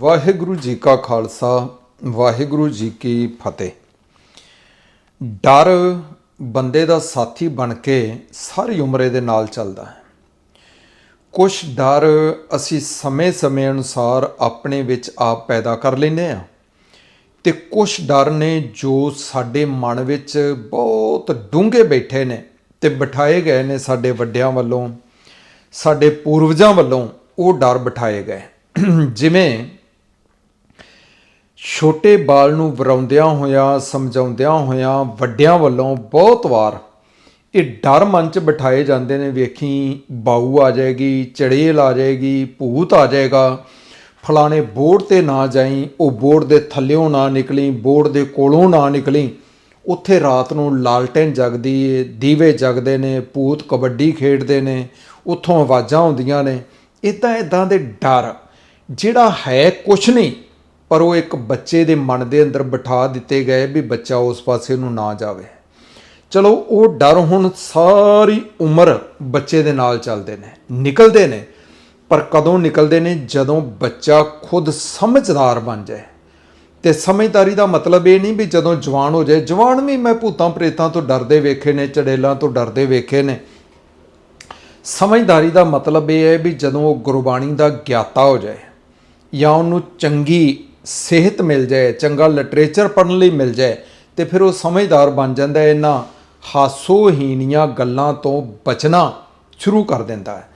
ਵਾਹਿਗੁਰੂ ਜੀ ਕਾ ਖਾਲਸਾ, ਵਾਹਿਗੁਰੂ ਜੀ ਕੀ ਫਤਿਹ। ਡਰ ਬੰਦੇ ਦਾ ਸਾਥੀ ਬਣ ਕੇ ਸਾਰੀ ਉਮਰੇ ਦੇ ਨਾਲ ਚੱਲਦਾ ਹੈ। ਕੁਝ ਡਰ ਅਸੀਂ ਸਮੇਂ-ਸਮੇਂ ਅਨੁਸਾਰ ਆਪਣੇ ਵਿੱਚ ਆਪ ਪੈਦਾ ਕਰ ਲੈਂਦੇ ਆ ਤੇ ਕੁਝ ਡਰ ਨੇ ਜੋ ਸਾਡੇ ਮਨ ਵਿੱਚ ਬਹੁਤ ਡੂੰਘੇ ਬੈਠੇ ਨੇ ਤੇ ਬਿਠਾਏ ਗਏ ਨੇ ਸਾਡੇ ਵੱਡਿਆਂ ਵੱਲੋਂ, ਸਾਡੇ ਪੂਰਵਜਾਂ ਵੱਲੋਂ ਉਹ ਡਰ ਬਿਠਾਏ ਗਏ। ਜਿਵੇਂ ਛੋਟੇ ਬਾਲ ਨੂੰ ਵਰਾਉਂਦਿਆਂ ਹੋਇਆਂ, ਸਮਝਾਉਂਦਿਆਂ ਹੋਇਆਂ ਵੱਡਿਆਂ ਵੱਲੋਂ ਬਹੁਤ ਵਾਰ ਇਹ ਡਰ ਮਨ 'ਚ ਬਿਠਾਏ ਜਾਂਦੇ ਨੇ, ਵੇਖੀ ਬਾਊ ਆ ਜਾਏਗੀ, ਚੜੇਲ ਆ ਜਾਏਗੀ, ਭੂਤ ਆ ਜਾਏਗਾ। ਫਲਾਣੇ ਬੋਰਡ ਤੇ ਨਾ ਜਾਈ, ਉਹ ਬੋਰਡ ਦੇ ਥੱਲਿਓਂ ਨਾ ਨਿਕਲੀ, ਬੋਰਡ ਦੇ ਕੋਲੋਂ ਨਾ ਨਿਕਲੀ। ਉੱਥੇ ਰਾਤ ਨੂੰ ਲਾਲਟੈਨ ਜਗਦੀ ਏ ਦੀਵੇ ਜਗਦੇ ਨੇ, ਭੂਤ ਕਬੱਡੀ ਖੇਡਦੇ ਨੇ, ਉੱਥੋਂ ਆਵਾਜ਼ਾਂ ਆਉਂਦੀਆਂ ਨੇ। ਇਦਾਂ ਇਦਾਂ ਦੇ ਡਰ, ਜਿਹੜਾ ਹੈ ਕੁਛ ਨਹੀਂ। ਪਰ ਉਹ ਇੱਕ ਬੱਚੇ ਦੇ ਮਨ ਦੇ ਅੰਦਰ ਬਿਠਾ ਦਿੱਤੇ ਗਏ ਵੀ ਬੱਚਾ ਉਸ ਪਾਸੇ ਨੂੰ ਨਾ ਜਾਵੇ। ਚਲੋ, ਉਹ ਡਰ ਹੁਣ ਸਾਰੀ ਉਮਰ ਬੱਚੇ ਦੇ ਨਾਲ ਚੱਲਦੇ ਨੇ, ਨਿਕਲਦੇ ਨੇ। ਪਰ ਕਦੋਂ ਨਿਕਲਦੇ ਨੇ? ਜਦੋਂ ਬੱਚਾ ਖੁਦ ਸਮਝਦਾਰ ਬਣ ਜਾਏ। ਤੇ ਸਮਝਦਾਰੀ ਦਾ ਮਤਲਬ ਇਹ ਨਹੀਂ ਵੀ ਜਦੋਂ ਜਵਾਨ ਹੋ ਜਾਏ, ਜਵਾਨ ਵੀ ਮੈਂ ਭੂਤਾਂ ਪ੍ਰੇਤਾਂ ਤੋਂ ਡਰਦੇ ਵੇਖੇ ਨੇ, ਚੜੇਲਾਂ ਤੋਂ ਡਰਦੇ ਵੇਖੇ ਨੇ। ਸਮਝਦਾਰੀ ਦਾ ਮਤਲਬ ਇਹ ਹੈ ਵੀ ਜਦੋਂ ਉਹ ਗੁਰਬਾਣੀ ਦਾ ਗਿਆਤਾ ਹੋ ਜਾਏ ਜਾਂ ਉਹਨੂੰ ਚੰਗੀ ਸਿਹਤ ਮਿਲ ਜਾਏ, ਚੰਗਾ ਲਿਟਰੇਚਰ ਪੜ੍ਹਨ ਲਈ ਮਿਲ ਜਾਏ, ਤੇ ਫਿਰ ਉਹ ਸਮਝਦਾਰ ਬਣ ਜਾਂਦਾ ਹੈ, ਇਹਨਾਂ ਹਾਸੋਹੀਣੀਆਂ ਗੱਲਾਂ ਤੋਂ ਬਚਣਾ ਸ਼ੁਰੂ ਕਰ ਦਿੰਦਾ ਹੈ।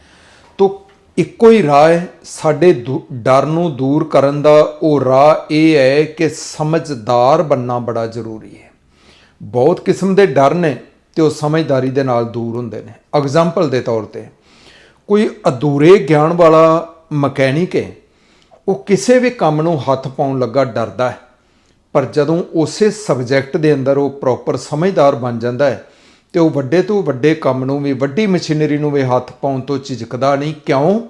ਤੋ ਇੱਕੋ ਹੀ ਰਾਹ ਹੈ, ਸਾਡੇ ਦੂ- ਡਰ ਨੂੰ ਦੂਰ ਕਰਨ ਦਾ, ਉਹ ਰਾਹ ਇਹ ਹੈ ਕਿ ਸਮਝਦਾਰ ਬੰਨਾ ਬੜਾ ਜ਼ਰੂਰੀ ਹੈ। ਬਹੁਤ ਕਿਸਮ ਦੇ ਡਰ ਨੇ ਤੇ ਉਹ ਸਮਝਦਾਰੀ ਦੇ ਨਾਲ ਦੂਰ ਹੁੰਦੇ ਨੇ। ਐਗਜ਼ਾਮਪਲ ਦੇ ਤੌਰ ਤੇ, ਕੋਈ ਅਧੂਰੇ ਗਿਆਨ ਵਾਲਾ ਮਕੈਨਿਕ ਹੈ ਉਹ ਕਿਸੇ ਵੀ ਕੰਮ ਨੂੰ ਹੱਥ ਪਾਉਣ ਲੱਗਾ ਡਰਦਾ ਹੈ। ਪਰ ਜਦੋਂ ਉਸੇ ਸਬਜੈਕਟ ਦੇ ਅੰਦਰ ਉਹ ਪ੍ਰੋਪਰ ਸਮਝਦਾਰ ਬਣ ਜਾਂਦਾ ਹੈ ਤੇ ਉਹ ਵੱਡੇ ਤੋਂ ਵੱਡੇ ਕੰਮ ਨੂੰ ਵੀ, ਵੱਡੀ ਮਸ਼ੀਨਰੀ ਨੂੰ ਵੀ ਹੱਥ ਪਾਉਣ ਤੋਂ ਝਿਜਕਦਾ ਨਹੀਂ। ਕਿਉਂ?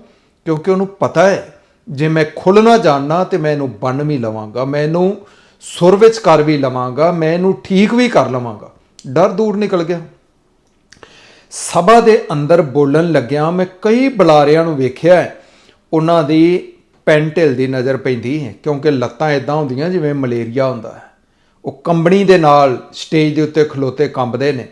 ਕਿਉਂਕਿ ਉਹਨੂੰ ਪਤਾ ਹੈ, ਜੇ ਮੈਂ ਖੁੱਲਣਾ ਜਾਣਨਾ ਤੇ ਮੈਂ ਇਹਨੂੰ ਬੰਨ ਵੀ ਲਵਾਂਗਾ, ਮੈਂ ਇਹਨੂੰ ਸੁਰ ਵਿੱਚ ਕਰ ਵੀ ਲਵਾਂਗਾ, ਮੈਂ ਇਹਨੂੰ ਠੀਕ ਵੀ ਕਰ ਲਵਾਂਗਾ। ਡਰ ਦੂਰ ਨਿਕਲ ਗਿਆ। ਸਭਾ ਦੇ ਅੰਦਰ ਬੋਲਣ ਲੱਗਿਆ ਮੈਂ ਕਈ ਬੁਲਾਰਿਆਂ ਨੂੰ ਵੇਖਿਆ ਉਹਨਾਂ ਦੀ ਪੈਨ ਢਿੱਲ ਦੀ ਨਜ਼ਰ ਪੈਂਦੀ ਹੈ, ਕਿਉਂਕਿ ਲੱਤਾਂ ਇਦਾਂ ਹੁੰਦੀਆਂ ਜਿਵੇਂ ਮਲੇਰੀਆ ਹੁੰਦਾ ਹੈ। ਉਹ ਕੰਬਣੀ ਦੇ ਨਾਲ ਸਟੇਜ ਦੇ ਉੱਤੇ ਖਲੋਤੇ ਕੰਬਦੇ ਨੇ।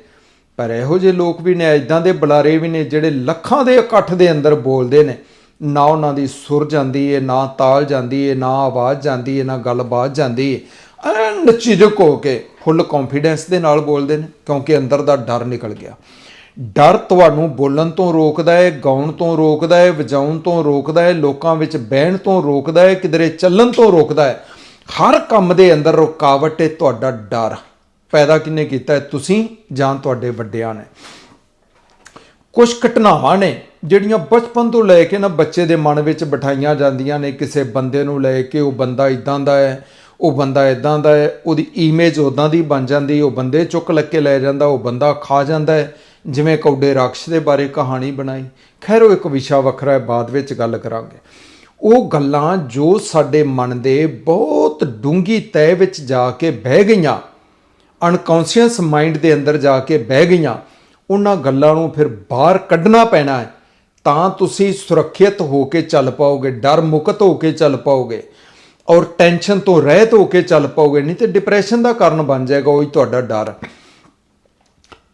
ਪਰ ਇਹੋ ਜਿਹੇ ਲੋਕ ਵੀ ਨੇ ਇਦਾਂ ਦੇ ਬੁਲਾਰੇ ਵੀ ਨੇ, ਜਿਹੜੇ ਲੱਖਾਂ ਦੇ ਇਕੱਠ ਦੇ ਅੰਦਰ ਬੋਲਦੇ ਨੇ। ਨਾ ਉਹਨਾਂ ਦੀ ਸੁਰ ਜਾਂਦੀ ਹੈ ਨਾ ਤਾਲ ਜਾਂਦੀ ਹੈ ਨਾ ਆਵਾਜ਼ ਜਾਂਦੀ ਹੈ ਨਾ ਗੱਲਬਾਤ ਜਾਂਦੀ ਹੈ ਐਨ ਹੋ ਕੇ ਫੁੱਲ ਕੌਨਫੀਡੈਂਸ ਦੇ ਨਾਲ ਬੋਲਦੇ ਨੇ, ਕਿਉਂਕਿ ਅੰਦਰ ਦਾ ਡਰ ਨਿਕਲ ਗਿਆ। ਡਰ ਤੁਹਾਨੂੰ ਬੋਲਣ ਤੋਂ ਰੋਕਦਾ ਹੈ, ਗਾਉਣ ਤੋਂ ਰੋਕਦਾ ਹੈ, ਵਜਾਉਣ ਤੋਂ ਰੋਕਦਾ ਹੈ, ਲੋਕਾਂ ਵਿੱਚ ਬਹਿਣ ਤੋਂ ਰੋਕਦਾ ਹੈ, ਕਿਧਰੇ ਚੱਲਣ ਤੋਂ ਰੋਕਦਾ ਹੈ। ਹਰ ਕੰਮ ਦੇ ਅੰਦਰ ਰੁਕਾਵਟ ਹੈ ਤੁਹਾਡਾ ਡਰ ਪੈਦਾ ਕਿਨੇ ਕੀਤਾ ਹੈ? ਤੁਸੀਂ ਜਾਂ ਤੁਹਾਡੇ ਵੱਡਿਆਂ ਨੇ। ਕੁਝ ਘਟਨਾਵਾਂ ਨੇ ਜਿਹੜੀਆਂ ਬਚਪਨ ਤੋਂ ਲੈ ਕੇ ਨਾ ਬੱਚੇ ਦੇ ਮਨ ਵਿੱਚ ਬਿਠਾਈਆਂ ਜਾਂਦੀਆਂ ਨੇ। ਕਿਸੇ ਬੰਦੇ ਨੂੰ ਲੈ ਕੇ ਉਹ ਬੰਦਾ ਇਦਾਂ ਦਾ ਹੈ, ਉਹ ਬੰਦਾ ਇਦਾਂ ਦਾ ਹੈ, ਉਹਦੀ ਇਮੇਜ ਉਦਾਂ ਦੀ ਬਣ ਜਾਂਦੀ, ਉਹ ਬੰਦੇ ਚੁੱਕ ਲੱਗ ਕੇ ਲੈ ਜਾਂਦਾ, ਉਹ ਬੰਦਾ ਖਾ ਜਾਂਦਾ ਹੈ। ਜਿਵੇਂ ਕੌਡੇ ਰਾਖਸ਼ ਦੇ ਬਾਰੇ ਕਹਾਣੀ ਬਣਾਈ, ਖੈਰ ਉਹ ਇੱਕ ਵਿਸ਼ਾ ਵੱਖਰਾ ਹੈ, ਬਾਅਦ ਵਿੱਚ ਗੱਲ ਕਰਾਂਗੇ। ਉਹ ਗੱਲਾਂ ਜੋ ਸਾਡੇ ਮਨ ਦੇ ਬਹੁਤ ਡੂੰਗੀ ਤਹਿ ਵਿੱਚ ਜਾ ਕੇ ਬਹਿ ਗਈਆਂ ਅਨਕੌਂਸ਼ੀਅਸ ਮਾਈਂਡ ਦੇ ਅੰਦਰ ਜਾ ਕੇ ਬਹਿ ਗਈਆਂ, ਉਹਨਾਂ ਗੱਲਾਂ ਨੂੰ ਫਿਰ ਬਾਹਰ ਕੱਢਣਾ ਪੈਣਾ ਹੈ, ਤਾਂ ਤੁਸੀਂ ਸੁਰੱਖਿਅਤ ਹੋ ਕੇ ਚੱਲ ਪਾਓਗੇ, ਡਰ ਮੁਕਤ ਹੋ ਕੇ ਚੱਲ ਪਾਓਗੇ, ਔਰ ਟੈਨਸ਼ਨ ਤੋਂ ਰਹਿਤ ਹੋ ਕੇ ਚੱਲ ਪਾਓਗੇ, ਨਹੀਂ ਤੇ ਡਿਪਰੈਸ਼ਨ ਦਾ ਕਾਰਨ ਬਣ ਜਾਏਗਾ, ਉਹੀ ਤੁਹਾਡਾ ਡਰ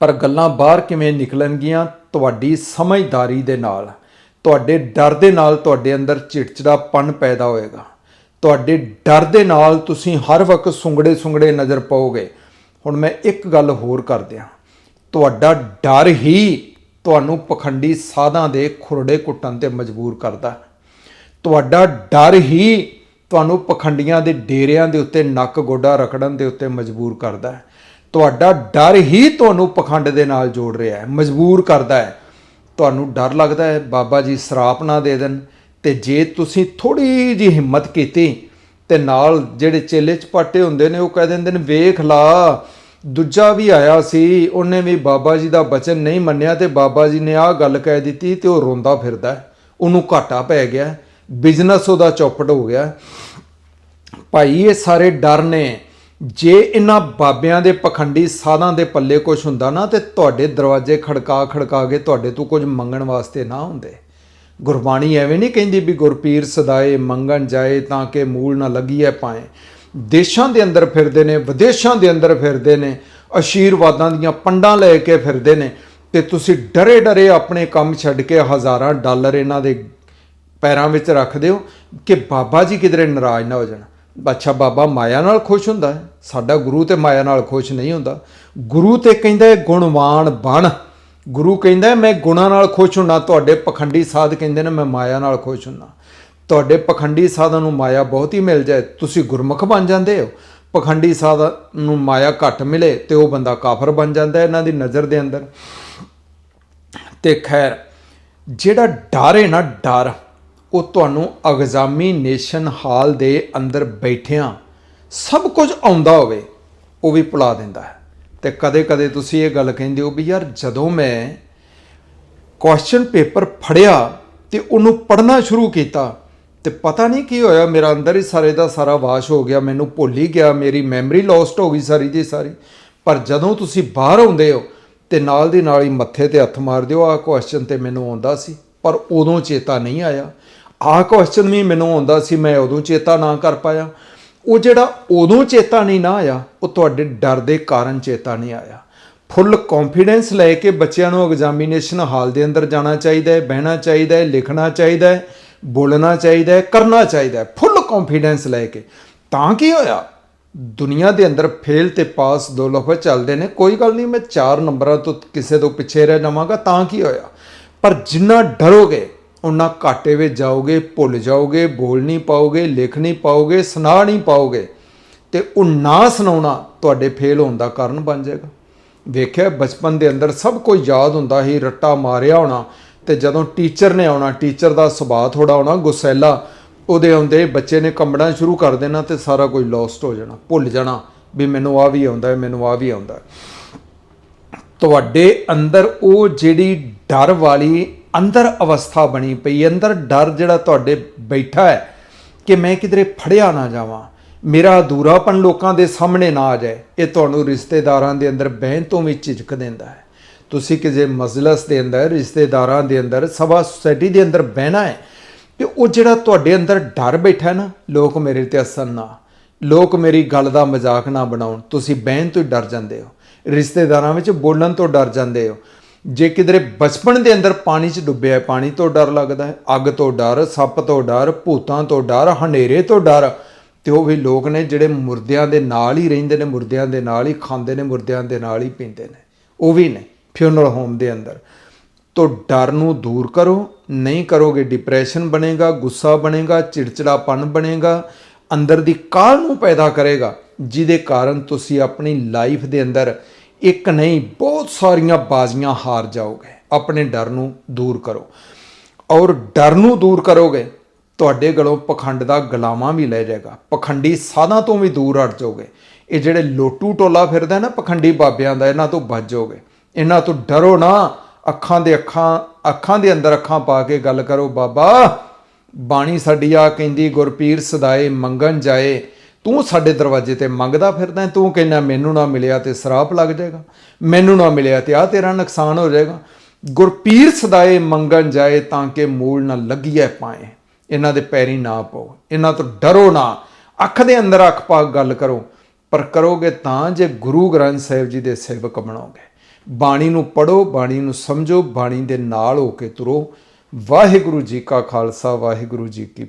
ਪਰ ਗੱਲਾਂ ਬਾਹਰ ਕਿਵੇਂ ਨਿਕਲਣਗੀਆਂ, ਤੁਹਾਡੀ ਸਮਝਦਾਰੀ ਦੇ ਨਾਲ। ਤੁਹਾਡੇ ਡਰ ਦੇ ਨਾਲ ਤੁਹਾਡੇ ਅੰਦਰ ਚਿੜਚਿੜਾਪਨ ਪੈਦਾ ਹੋਏਗਾ। ਤੁਹਾਡੇ ਡਰ ਦੇ ਨਾਲ ਤੁਸੀਂ ਹਰ ਵਕਤ ਸੁੰਗੜੇ ਸੁੰਗੜੇ ਨਜ਼ਰ ਪਾਓਗੇ। ਹੁਣ ਮੈਂ ਇੱਕ ਗੱਲ ਹੋਰ ਕਰ ਦਿਆਂ। ਤੁਹਾਡਾ ਡਰ ਹੀ ਤੁਹਾਨੂੰ ਪਖੰਡੀ ਸਾਧਾਂ ਦੇ ਖੁਰੜੇ ਕੁੱਟਣ ਤੇ ਮਜਬੂਰ ਕਰਦਾ ਤੁਹਾਡਾ ਡਰ ਹੀ ਤੁਹਾਨੂੰ ਪਖੰਡੀਆਂ ਦੇ ਡੇਰਿਆਂ ਦੇ ਉੱਤੇ ਨੱਕ ਗੋਡਾ ਰਖੜਨ ਦੇ ਉੱਤੇ ਮਜਬੂਰ ਕਰਦਾ ਹੈ। ਤੁਹਾਡਾ ਡਰ ਹੀ ਤੁਹਾਨੂੰ ਪਖੰਡ ਦੇ ਨਾਲ ਜੋੜ ਰਿਹਾ ਹੈ, ਮਜਬੂਰ ਕਰਦਾ ਹੈ। ਤੁਹਾਨੂੰ ਡਰ ਲੱਗਦਾ ਹੈ, ਬਾਬਾ ਜੀ ਸਰਾਪ ਨਾ ਦੇ ਦੇਣ ਤੇ ਜੇ ਤੁਸੀਂ ਥੋੜੀ ਜੀ ਹਿੰਮਤ ਕੀਤੀ ਤੇ ਨਾਲ ਜਿਹੜੇ ਚੇਲੇ ਚਪਾਟੇ ਹੁੰਦੇ ਨੇ, ਉਹ ਕਹਿ ਦਿੰਦੇ ਨੇ, ਵੇਖ ਲਾ, ਦੂਜਾ ਵੀ ਆਇਆ ਸੀ, ਉਹਨੇ ਵੀ ਬਾਬਾ ਜੀ ਦਾ ਬਚਨ ਨਹੀਂ ਮੰਨਿਆ ਤੇ ਬਾਬਾ ਜੀ ਨੇ ਆਹ ਗੱਲ ਕਹਿ ਦਿੱਤੀ ਤੇ ਉਹ ਰੋਂਦਾ ਫਿਰਦਾ ਉਹਨੂੰ ਘਾਟਾ ਪੈ ਗਿਆ ਬਿਜ਼ਨਸ ਉਹਦਾ ਚੌਪਟ ਹੋ ਗਿਆ ਭਾਈ, ਇਹ ਸਾਰੇ ਡਰ ਨੇ। ਜੇ ਇਹਨਾਂ ਬਾਬਿਆਂ ਦੇ ਪਖੰਡੀ ਸਾਧਾਂ ਦੇ ਪੱਲੇ ਕੁਝ ਹੁੰਦਾ ਨਾ, ਤੇ ਤੁਹਾਡੇ ਦਰਵਾਜ਼ੇ ਖੜਕਾ ਖੜਕਾ ਕੇ ਤੁਹਾਡੇ ਤੋਂ ਕੁਝ ਮੰਗਣ ਵਾਸਤੇ ਨਾ ਹੁੰਦੇ। ਗੁਰਬਾਣੀ ਐਵੇਂ ਨਹੀਂ ਕਹਿੰਦੀ ਵੀ ਗੁਰਪੀਰ ਸਦਾਏ ਮੰਗਣ ਜਾਏ ਤਾਂ ਕਿ ਮੂਲ ਨਾ ਲੱਗੀਐ ਪਾਏ। ਦੇਸ਼ਾਂ ਦੇ ਅੰਦਰ ਫਿਰਦੇ ਨੇ, ਵਿਦੇਸ਼ਾਂ ਦੇ ਅੰਦਰ ਫਿਰਦੇ ਨੇ ਆਸ਼ੀਰਵਾਦਾਂ ਦੀਆਂ ਪੰਡਾਂ ਲੈ ਕੇ ਫਿਰਦੇ ਨੇ, ਤੇ ਤੁਸੀਂ ਡਰੇ ਡਰੇ ਆਪਣੇ ਕੰਮ ਛੱਡ ਕੇ ਹਜ਼ਾਰਾਂ ਡਾਲਰ ਇਹਨਾਂ ਦੇ ਪੈਰਾਂ ਵਿੱਚ ਰੱਖਦੇ ਹੋ ਕਿ ਬਾਬਾ ਜੀ ਕਿਧਰੇ ਨਾਰਾਜ਼ ਨਾ ਹੋ ਜਾਣ। ਅੱਛਾ, ਬਾਬਾ ਮਾਇਆ ਨਾਲ ਖੁਸ਼ ਹੁੰਦਾ ਹੈ। ਸਾਡਾ ਗੁਰੂ ਤੇ ਮਾਇਆ ਨਾਲ ਖੁਸ਼ ਨਹੀਂ ਹੁੰਦਾ। ਗੁਰੂ ਤੇ ਕਹਿੰਦਾ ਹੈ, ਗੁਣਵਾਨ ਬਣ। ਗੁਰੂ ਕਹਿੰਦਾ ਮੈਂ ਗੁਣਾਂ ਨਾਲ ਖੁਸ਼ ਹੁੰਨਾ। ਤੁਹਾਡੇ ਪਖੰਡੀ ਸਾਧ ਕਹਿੰਦੇ ਨੇ, ਮੈਂ ਮਾਇਆ ਨਾਲ ਖੁਸ਼ ਹੁੰਨਾ। ਤੁਹਾਡੇ ਪਖੰਡੀ ਸਾਧਾਂ ਨੂੰ ਮਾਇਆ ਬਹੁਤ ਹੀ ਮਿਲ ਜਾਏ। ਤੁਸੀਂ ਗੁਰਮੁਖ ਬਣ ਜਾਂਦੇ ਹੋ। ਪਖੰਡੀ ਸਾਧ ਨੂੰ ਮਾਇਆ ਘੱਟ ਮਿਲੇ ਤੇ ਉਹ ਬੰਦਾ ਕਾਫਰ ਬਣ ਜਾਂਦਾ ਇਹਨਾਂ ਦੀ ਨਜ਼ਰ ਦੇ ਅੰਦਰ। ਤੇ ਖੈਰ, ਜਿਹੜਾ ਡਰ ਹੈ ਨਾ, ਡਰ ਉਹ ਤੁਹਾਨੂੰ ਐਗਜ਼ਾਮੀਨੇਸ਼ਨ ਹਾਲ ਦੇ ਅੰਦਰ ਬੈਠਿਆਂ ਸਭ ਕੁਝ ਆਉਂਦਾ ਹੋਵੇ, ਉਹ ਵੀ ਭੁਲਾ ਦਿੰਦਾ ਹੈ। ਤੇ ਕਦੇ-ਕਦੇ ਤੁਸੀਂ ਇਹ ਗੱਲ ਕਹਿੰਦੇ ਹੋ ਵੀ ਯਾਰ ਜਦੋਂ ਮੈਂ ਕੁਐਸਚਨ ਪੇਪਰ ਫੜਿਆ ਤੇ ਉਹਨੂੰ ਪੜ੍ਹਨਾ ਸ਼ੁਰੂ ਕੀਤਾ, ਤੇ ਪਤਾ ਨਹੀਂ ਕੀ ਹੋਇਆ, ਮੇਰਾ ਅੰਦਰ ਹੀ ਸਾਰੇ ਦਾ ਸਾਰਾ ਵਾਸ਼ ਹੋ ਗਿਆ, ਮੈਨੂੰ ਭੁੱਲ ਹੀ ਗਿਆ, ਮੇਰੀ ਮੈਮਰੀ ਲੋਸਟ ਹੋ ਗਈ ਸਾਰੀ ਦੀ ਸਾਰੀ। ਪਰ ਜਦੋਂ ਤੁਸੀਂ ਬਾਹਰ ਆਉਂਦੇ ਹੋ ਤੇ ਨਾਲ ਦੀ ਨਾਲ ਹੀ ਮੱਥੇ ਤੇ ਹੱਥ ਮਾਰ ਦਿਓ ਆਹ ਕੁਐਸਚਨ ਤੇ ਮੈਨੂੰ ਆਉਂਦਾ ਸੀ। ਪਰ ਉਦੋਂ ਚੇਤਾ ਨਹੀਂ ਆਇਆ। ਆਹ ਕੁਐਸਚਨ ਵੀ ਮੈਨੂੰ ਆਉਂਦਾ ਸੀ, ਮੈਂ ਉਦੋਂ ਚੇਤਾ ਨਾ ਕਰ ਪਾਇਆ। ਉਹ ਜਿਹੜਾ ਉਦੋਂ ਚੇਤਾ ਨਹੀਂ ਨਾ ਆਇਆ, ਉਹ ਤੁਹਾਡੇ ਡਰ ਦੇ ਕਾਰਨ ਚੇਤਾ ਨਹੀਂ ਆਇਆ। ਫੁੱਲ ਕੌਨਫੀਡੈਂਸ ਲੈ ਕੇ ਬੱਚਿਆਂ ਨੂੰ ਐਗਜ਼ਾਮੀਨੇਸ਼ਨ ਹਾਲ ਦੇ ਅੰਦਰ ਜਾਣਾ ਚਾਹੀਦਾ ਹੈ, ਬਹਿਣਾ ਚਾਹੀਦਾ ਹੈ, ਲਿਖਣਾ ਚਾਹੀਦਾ ਹੈ, ਬੋਲਣਾ ਚਾਹੀਦਾ ਹੈ, ਕਰਨਾ ਚਾਹੀਦਾ ਹੈ। ਫੁੱਲ ਕੌਨਫੀਡੈਂਸ ਲੈ ਕੇ। ਤਾਂ ਕੀ ਹੋਇਆ? ਦੁਨੀਆ ਦੇ ਅੰਦਰ ਫੇਲ ਤੇ ਪਾਸ ਦੋ ਲਫ਼ਜ਼ ਚੱਲਦੇ ਨੇ। ਕੋਈ ਗੱਲ ਨਹੀਂ, ਮੈਂ 4 ਨੰਬਰਾਂ ਤੋਂ ਕਿਸੇ ਤੋਂ ਪਿੱਛੇ ਰਹਿ ਜਾਵਾਂਗਾ। ਤਾਂ ਕੀ ਹੋਇਆ? ਪਰ ਜਿੰਨਾ ਡਰੋਗੇ ਉਨਾ ਘਾਟੇ ਵਿੱਚ ਜਾਓਗੇ, ਭੁੱਲ ਜਾਓਗੇ, ਬੋਲ ਨਹੀਂ ਪਾਓਗੇ, ਲਿਖ ਨਹੀਂ ਪਾਓਗੇ, ਸੁਣਾ ਨਹੀਂ ਪਾਓਗੇ। ਤੇ ਉਹ ਨਾ ਸੁਣਾਉਣਾ ਤੁਹਾਡੇ ਫੇਲ ਹੋਣ ਦਾ ਕਾਰਨ ਬਣ ਜਾਏਗਾ। ਵੇਖਿਆ, ਬਚਪਨ ਦੇ ਅੰਦਰ ਸਭ ਕੁਝ ਯਾਦ ਹੁੰਦਾ ਸੀ, ਰੱਟਾ ਮਾਰਿਆ ਹੋਣਾ ਤੇ ਜਦੋਂ ਟੀਚਰ ਨੇ ਆਉਣਾ, ਟੀਚਰ ਦਾ ਸੁਭਾਅ ਥੋੜਾ ਹੋਣਾ, ਗੁੱਸੈਲਾ, ਉਹਦੇ ਆਉਂਦੇ ਬੱਚੇ ਨੇ ਕੰਬਣਾ ਸ਼ੁਰੂ ਕਰ ਦੇਣਾ ਤੇ ਸਾਰਾ ਕੁਝ ਲੋਸਟ ਹੋ ਜਾਣਾ, ਭੁੱਲ ਜਾਣਾ ਵੀ ਮੈਨੂੰ ਆ ਵੀ ਆਉਂਦਾ ਹੈ, ਮੈਨੂੰ ਆ ਵੀ ਆਉਂਦਾ ਤੁਹਾਡੇ ਅੰਦਰ ਉਹ ਜਿਹੜੀ ਡਰ ਵਾਲੀ ਅੰਦਰ ਅਵਸਥਾ ਬਣੀ ਪਈ ਅੰਦਰ ਡਰ ਜਿਹੜਾ ਤੁਹਾਡੇ ਬੈਠਾ ਹੈ ਕਿ ਮੈਂ ਕਿਧਰੇ ਫੜਿਆ ਨਾ ਜਾਵਾਂ। ਮੇਰਾ ਅਧੂਰਾਪਨ ਲੋਕਾਂ ਦੇ ਸਾਹਮਣੇ ਨਾ ਆ ਜਾਏ। ਇਹ ਤੁਹਾਨੂੰ ਰਿਸ਼ਤੇਦਾਰਾਂ ਦੇ ਅੰਦਰ ਬਹਿਣ ਤੋਂ ਵੀ ਝਿਜਕ ਦਿੰਦਾ ਹੈ। ਤੁਸੀਂ ਕਿਸੇ ਮਜਲਸ ਦੇ ਅੰਦਰ, ਰਿਸ਼ਤੇਦਾਰਾਂ ਦੇ ਅੰਦਰ, ਸਭਾ ਸੁਸਾਇਟੀ ਦੇ ਅੰਦਰ ਬਹਿਣਾ ਹੈ ਤੇ ਉਹ ਜਿਹੜਾ ਤੁਹਾਡੇ ਅੰਦਰ ਡਰ ਬੈਠਾ ਨਾ, ਲੋਕ ਮੇਰੇ ਤੇ ਹੱਸਣ ਨਾ, ਲੋਕ ਮੇਰੀ ਗੱਲ ਦਾ ਮਜ਼ਾਕ ਨਾ ਬਣਾਉਣ। ਤੁਸੀਂ ਬਹਿਣ ਤੋਂ ਹੀ ਡਰ ਜਾਂਦੇ ਹੋ। ਰਿਸ਼ਤੇਦਾਰਾਂ ਵਿੱਚ ਬੋਲਣ ਤੋਂ ਡਰ ਜਾਂਦੇ ਹੋ। ਜੇ ਕਿਧਰੇ ਬਚਪਨ ਦੇ ਅੰਦਰ ਪਾਣੀ 'ਚ ਡੁੱਬਿਆ ਪਾਣੀ ਤੋਂ ਡਰ ਲੱਗਦਾ ਹੈ, ਅੱਗ ਤੋਂ ਡਰ, ਸੱਪ ਤੋਂ ਡਰ, ਭੂਤਾਂ ਤੋਂ ਡਰ, ਹਨੇਰੇ ਤੋਂ ਡਰ, ਤੇ ਉਹ ਵੀ ਲੋਕ ਨੇ ਜਿਹੜੇ ਮੁਰਦਿਆਂ ਦੇ ਨਾਲ ਹੀ ਰਹਿੰਦੇ ਨੇ, ਮੁਰਦਿਆਂ ਦੇ ਨਾਲ ਹੀ ਖਾਂਦੇ ਨੇ, ਮੁਰਦਿਆਂ ਦੇ ਨਾਲ ਹੀ ਪੀਂਦੇ ਨੇ। ਉਹ ਵੀ ਨੇ ਫਿਊਨਰਲ ਹੋਮ ਦੇ ਅੰਦਰ। ਤੋਂ ਡਰ ਨੂੰ ਦੂਰ ਕਰੋ, ਨਹੀਂ ਕਰੋਗੇ ਡਿਪਰੈਸ਼ਨ ਬਣੇਗਾ, ਗੁੱਸਾ ਬਣੇਗਾ, ਚਿੜਚਿੜਾਪਨ ਬਣੇਗਾ, ਅੰਦਰ ਦੀ ਕਾਲ ਨੂੰ ਪੈਦਾ ਕਰੇਗਾ, ਜਿਹਦੇ ਕਾਰਨ ਤੁਸੀਂ ਆਪਣੀ ਲਾਈਫ ਦੇ ਅੰਦਰ ਇੱਕ ਨਹੀਂ, ਬਹੁਤ ਸਾਰੀਆਂ ਬਾਜ਼ੀਆਂ ਹਾਰ ਜਾਓਗੇ। ਆਪਣੇ ਡਰ ਨੂੰ ਦੂਰ ਕਰੋ। ਔਰ ਡਰ ਨੂੰ ਦੂਰ ਕਰੋਗੇ, ਤੁਹਾਡੇ ਗਲੋਂ ਪਖੰਡ ਦਾ ਗਲਾਵਾਂ ਵੀ ਲੈ ਜਾਏਗਾ। ਪਖੰਡੀ ਸਾਧਾਂ ਤੋਂ ਵੀ ਦੂਰ ਹਟ ਜਾਓਗੇ। ਇਹ ਜਿਹੜੇ ਲੋਟੂ ਟੋਲਾ ਫਿਰਦਾ ਨਾ, ਪਖੰਡੀ ਬਾਬਿਆਂ ਦਾ, ਇਹਨਾਂ ਤੋਂ ਬਚ ਜਾਓਗੇ। ਇਹਨਾਂ ਤੋਂ ਡਰੋ ਨਾ। ਅੱਖਾਂ ਦੇ ਅੱਖਾਂ ਅੱਖਾਂ ਦੇ ਅੰਦਰ ਅੱਖਾਂ ਪਾ ਕੇ ਗੱਲ ਕਰੋ, ਬਾਬਾ, ਬਾਣੀ ਸਾਡੀ ਆ ਕਹਿੰਦੀ, ਗੁਰਪੀਰ ਸਦਾਏ ਮੰਗਣ ਜਾਏ। ਤੂੰ ਸਾਡੇ ਦਰਵਾਜ਼ੇ ਤੇ ਮੰਗਦਾ ਫਿਰਦਾ ਤੂੰ ਕਹਿੰਦਾ ਮੈਨੂੰ ਨਾ ਮਿਲਿਆ ਤੇ ਸਰਾਪ ਲੱਗ ਜਾਏਗਾ। ਮੈਨੂੰ ਨਾ ਮਿਲਿਆ ਤੇ ਆ ਤੇਰਾ ਨੁਕਸਾਨ ਹੋ ਜਾਏਗਾ। ਗੁਰਪੀਰ ਸਦਾਏ ਮੰਗਣ ਜਾਏ ਤਾਂ ਕਿ ਮੂਲ ਨਾ ਲੱਗੀਐ ਪਾਏ। ਇਹਨਾਂ ਦੇ ਪੈਰੀ ਨਾ ਪਾਓ। ਇਹਨਾਂ ਤੋਂ ਡਰੋ ਨਾ। ਅੱਖ ਦੇ ਅੰਦਰ ਅੱਖ ਪਾ ਗੱਲ ਕਰੋ। ਪਰ ਕਰੋਗੇ ਤਾਂ ਜੇ ਗੁਰੂ ਗ੍ਰੰਥ ਸਾਹਿਬ ਜੀ ਦੇ ਸੇਵਕ ਬਣੋਗੇ। ਬਾਣੀ ਨੂੰ ਪੜੋ ਬਾਣੀ ਨੂੰ ਸਮਝੋ, ਬਾਣੀ ਦੇ ਨਾਲ ਹੋ ਕੇ ਤੁਰੋ। ਵਾਹਿਗੁਰੂ ਜੀ ਕਾ ਖਾਲਸਾ, ਵਾਹਿਗੁਰੂ ਜੀ ਕੀ